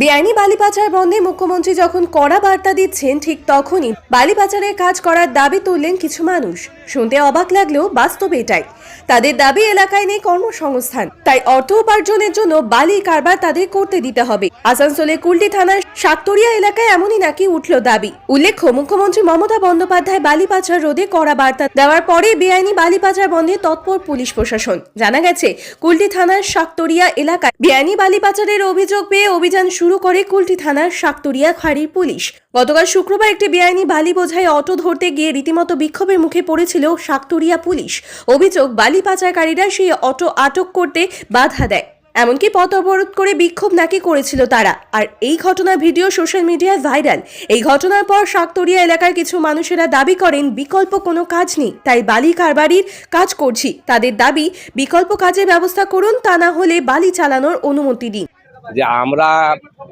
বেআইনি বালিপাচার বন্ধে মুখ্যমন্ত্রী যখন কড়া বার্তা দিচ্ছেন, ঠিক তখনই বালি পাচারের কাজ করার দাবি তুললেন কিছু মানুষ। শুনতে অবাক লাগলেও বাস্তব এটাই। তাদের দাবি এলাকায় নেই কর্মসংস্থান। তাই অর্থ উপার্জনের জন্য বালি কারবার তাদের করতে দিতে হবে। আসানসোলে কুলটি থানার সাততরিয়া এলাকায় এমনই নাকি উঠল দাবি। উল্লেখ্য, মুখ্যমন্ত্রী মমতা বন্দ্যোপাধ্যায় বালি পাচার রোধে কড়া বার্তা দেওয়ার পরে বেআইনি বালি পাচার বন্ধে তৎপর পুলিশ প্রশাসন। জানা গেছে, কুলটি থানার শাকতরিয়া এলাকায় বেআইনি বালি পাচারের অভিযোগ পেয়ে অভিযান শুরু করে কুলটি থানার শাকতরিয়া ফাঁড়ির পুলিশ। গতকাল শুক্রবার একটি বেআইনি বালি বোঝাই অটো ধরতে গিয়ে রীতিমতো বিক্ষোভের মুখে পড়েছিল শাকতরিয়া পুলিশ। অভিযোগ, বালি পাচারকারীরা সেই অটো আটক করতে বাধা দেয়। এমনকি পথ অবরোধ করে বিক্ষোভ নাকি করেছিল তারা। আর এই ঘটনার ভিডিও সোশ্যাল মিডিয়ায় ভাইরাল। এই ঘটনার পর শাকতরিয়া এলাকার কিছু মানুষেরা দাবি করেন, বিকল্প কোনো কাজ নেই, তাই বালি কারবারির কাজ করছি। তাদের দাবি, বিকল্প কাজের ব্যবস্থা করুন, তা না হলে বালি চালানোর অনুমতি দিন। যে আমরা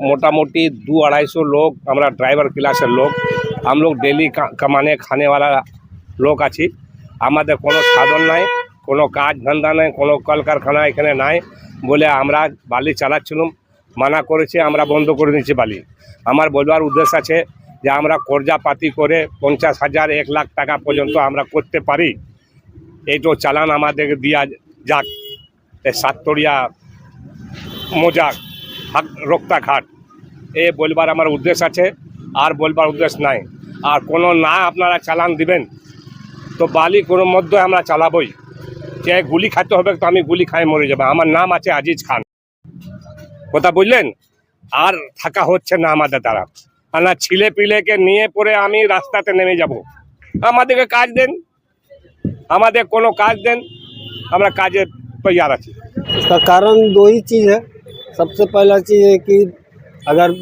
মোটামুটি দু আড়াইশো লোক আমরা ড্রাইভার ক্লাসের লোক हम लोग डेली का- कमाने खाने वाला লোক আছি আমাদের কোনো সাধন নাই কোনো কাজ ধান্দা নাই কোনো কলকারখানা এখানে নাই বলে আমরা বালি চালাচ্ছিলাম মানা করেছে আমরা বন্ধ করে দিয়েছি বালি আমার বলবার উদ্দেশ্য আছে যে আমরা কর্জাপাতি করে পঞ্চাশ হাজার এক লাখ টাকা পর্যন্ত আমরা করতে পারি এইটো চালান আমাদের দিয়া যাক এই সাততরিয়া মোজাক হাক রক্তাঘাট এ বলবার আমার উদ্দেশ্য আছে, আর বলবার উদ্দেশ্য নাই। আর কোনো না আপনারা চালান দিবেন, তো বালি কোনো মধ্যে আমরা চালাবই। যে গুলি খাইতে হবে তো আমি গুলি খাই মরে যাবে। আমার নাম আছে আজিজ খান। কথা বুঝলেন? আর থাকা হচ্ছে না আমাদের দ্বারা। না ছিলে পিলেকে নিয়ে পরে আমি রাস্তাতে নেমে যাব। আমাদেরকে কাজ দেন। আমাদের কোনো কাজ দেন। আমরা কাজে তৈয়ার আছি। কারণ দুই চিজ হ্যাঁ। सबसे पहला चीज़ है कि अगर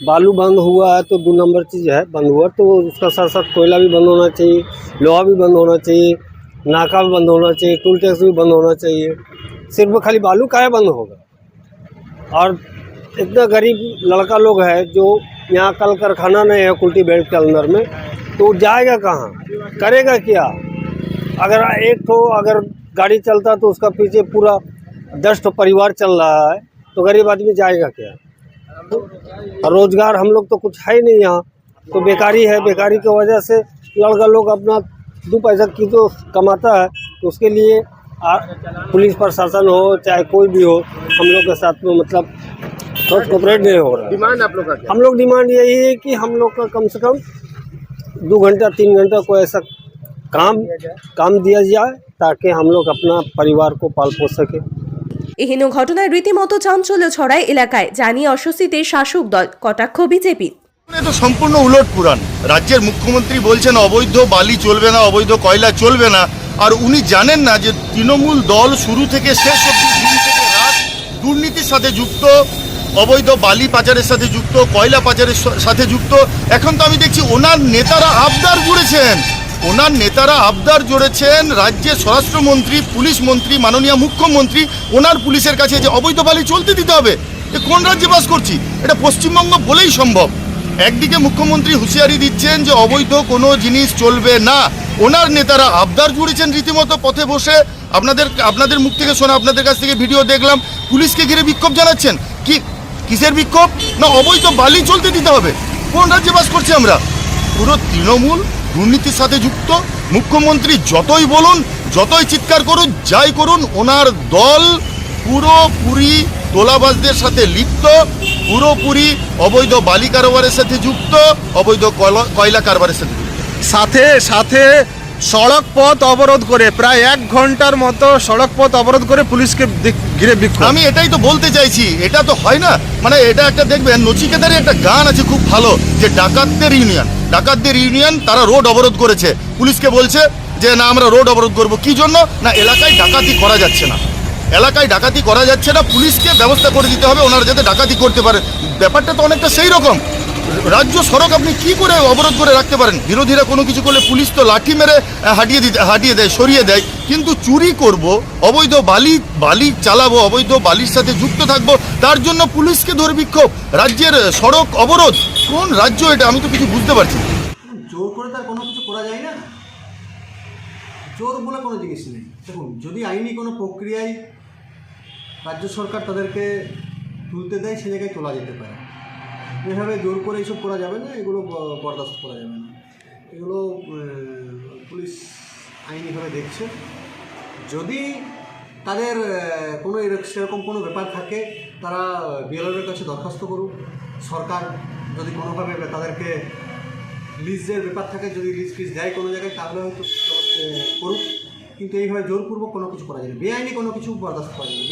बालू बंद हुआ है तो दो नंबर चीज़ है, बंद हुआ तो उसका साथ साथ कोयला भी बंद होना चाहिए, लोहा भी बंद होना चाहिए, नाका भी बंद होना चाहिए, टूल टैक्स भी बंद होना चाहिए। सिर्फ़ खाली बालू का बंद होगा। और इतना गरीब लड़का लोग है जो यहाँ कल कारखाना नहीं है कुल्टी बेल्ट के अंदर में तो जाएगा कहाँ? करेगा क्या? अगर एक तो अगर गाड़ी चलता तो उसका पीछे पूरा दस ठो परिवार चल रहा है। तो गरीब आदमी जाएगा क्या? और रोज़गार हम लोग तो कुछ है ही नहीं यहाँ। तो बेकारी है बेकारी की वजह से लड़का लोग अपना दो पैसा की तो कमाता है तो उसके लिए आ, पुलिस प्रशासन हो चाहे कोई भी हो हम लोग के साथ में मतलब थोड़ा कोऑपरेट नहीं हो रहा है। डिमांड आप लोग का हम लोग डिमांड यही है कि हम लोग का कम से कम दो घंटा तीन घंटा कोई ऐसा काम काम दिया जाए ताकि हम लोग अपना परिवार को पाल पोस सके। এহেন ঘটনায় রীতিমতো চাঞ্চল্য ছড়ায় এলাকায়, জানিয়ে অস্বস্তিতে শাসক দল, কটাক্ষ বিজেপি। সম্পূর্ণ উলট পুরাণ। রাজ্যের মুখ্যমন্ত্রী বলছেন, অবৈধ বালি চলবে না, অবৈধ কয়লা চলবে না। আর উনি জানেন না যে তৃণমূল দল শুরু থেকে শেষ অবধি দিন থেকে দুর্নীতির সাথে যুক্ত, অবৈধ বালি পাচারের সাথে যুক্ত, কয়লা পাচারের সাথে যুক্ত। এখন তো আমি দেখছি, ওনার নেতারা আবদার জুড়েছেন ওনার নেতারা আবদার জুড়েছেন রাজ্যে স্বরাষ্ট্রমন্ত্রী, পুলিশ মন্ত্রী, মাননীয় মুখ্যমন্ত্রী, ওনার পুলিশের কাছে যে অবৈধ বালি চলতে দিতে হবে, এ কোন রাজ্যে বাস করছি? এটা পশ্চিমবঙ্গ বলেই সম্ভব। একদিকে মুখ্যমন্ত্রী হুঁশিয়ারি দিচ্ছেন যে অবৈধ কোনো জিনিস চলবে না। ওনার নেতারা আবদার জুড়েছেন রীতিমতো পথে বসে। আপনাদের আপনাদের মুখ থেকে শোনা, আপনাদের কাছ থেকে ভিডিও দেখলাম। পুলিশকে ঘিরে বিক্ষোভ জানাচ্ছেন। কি, কিসের বিক্ষোভ? না, অবৈধ বালি চলতে দিতে হবে। কোন রাজ্যে বাস করছি আমরা? পুরো তৃণমূল? দুর্নীতির সাথে যুক্ত। মুখ্যমন্ত্রী যতই বলুন, যতই চিৎকার করুন, যাই করুন, ওনার দল পুরোপুরি তোলাবাজদের সাথে লিপ্ত, পুরোপুরি অবৈধ বালি কারবারের সাথে যুক্ত, অবৈধ কয়লা- কারবারের সাথে সাথে সাথে সড়ক পথ অবরোধ করে, প্রায় এক ঘণ্টার মতো সড়ক পথ অবরোধ করে পুলিশকে ঘিরে বিক্ষোভ। আমি এটাই তো বলতে চাইছি, এটা তো হয় না। মানে এটা একটা দেখবেন নচিকেতারে একটা গান আছে খুব ভালো, যে ডাকাতদের ইউনিয়ন। ডাকাতদের ইউনিয়ন, তারা রোড অবরোধ করেছে। পুলিশকে বলছে যে, না, আমরা রোড অবরোধ করব। কি জন্য? না, এলাকায় ডাকাতি করা যাচ্ছে না। এলাকায় ডাকাতি করা যাচ্ছে না, পুলিশকে ব্যবস্থা করে দিতে হবে, ওনারা যাতে ডাকাতি করতে পারে। ব্যাপারটা তো অনেকটা সেই রকম। রাজ্য সড়ক আপনি কি করে অবরোধ করে রাখতে পারেন? বিরোধীরা কোনো কিছু করলে পুলিশ তো লাঠি মেরে হাঁটিয়ে দিতে, হাঁটিয়ে দেয়, সরিয়ে দেয়। কিন্তু চুরি করব, অবৈধ বালি বালি চালাবো, অবৈধ বালির সাথে যুক্ত থাকব, তার জন্য পুলিশকে ধরে বিক্ষোভ রাজ্যের সড়ক অবরোধ, কোন রাজ্য এটা আমি তো কিছু বুঝতে পারছি। জোর করে তার কোনো কিছু করা যায় না? জোর বলে কোনো জিনিস নেই। দেখুন, যদি আইনি কোনো প্রক্রিয়ায় রাজ্য সরকার তাদেরকে তুলতে দেয়, সে জায়গায় তোলা যেতে পারে। এভাবে জোর করে এইসব করা যাবে না, এগুলো বরদাস্ত করা যাবে না। এগুলো পুলিশ আইনিভাবে দেখছে। যদি তাদের কোনো সেরকম কোনো ব্যাপার থাকে, তারা বিএলওর কাছে দরখাস্ত করুক। সরকার যদি কোনোভাবে তাদেরকে লিজের ব্যাপার থাকে, যদি লিজ ফিজ দেয় কোনো জায়গায়, তাহলে হয়তো করুক। কিন্তু এইভাবে জোরপূর্বক কোনো কিছু করা যায় না। বেআইনি কোনো কিছু বরদাস্ত করা যায় না।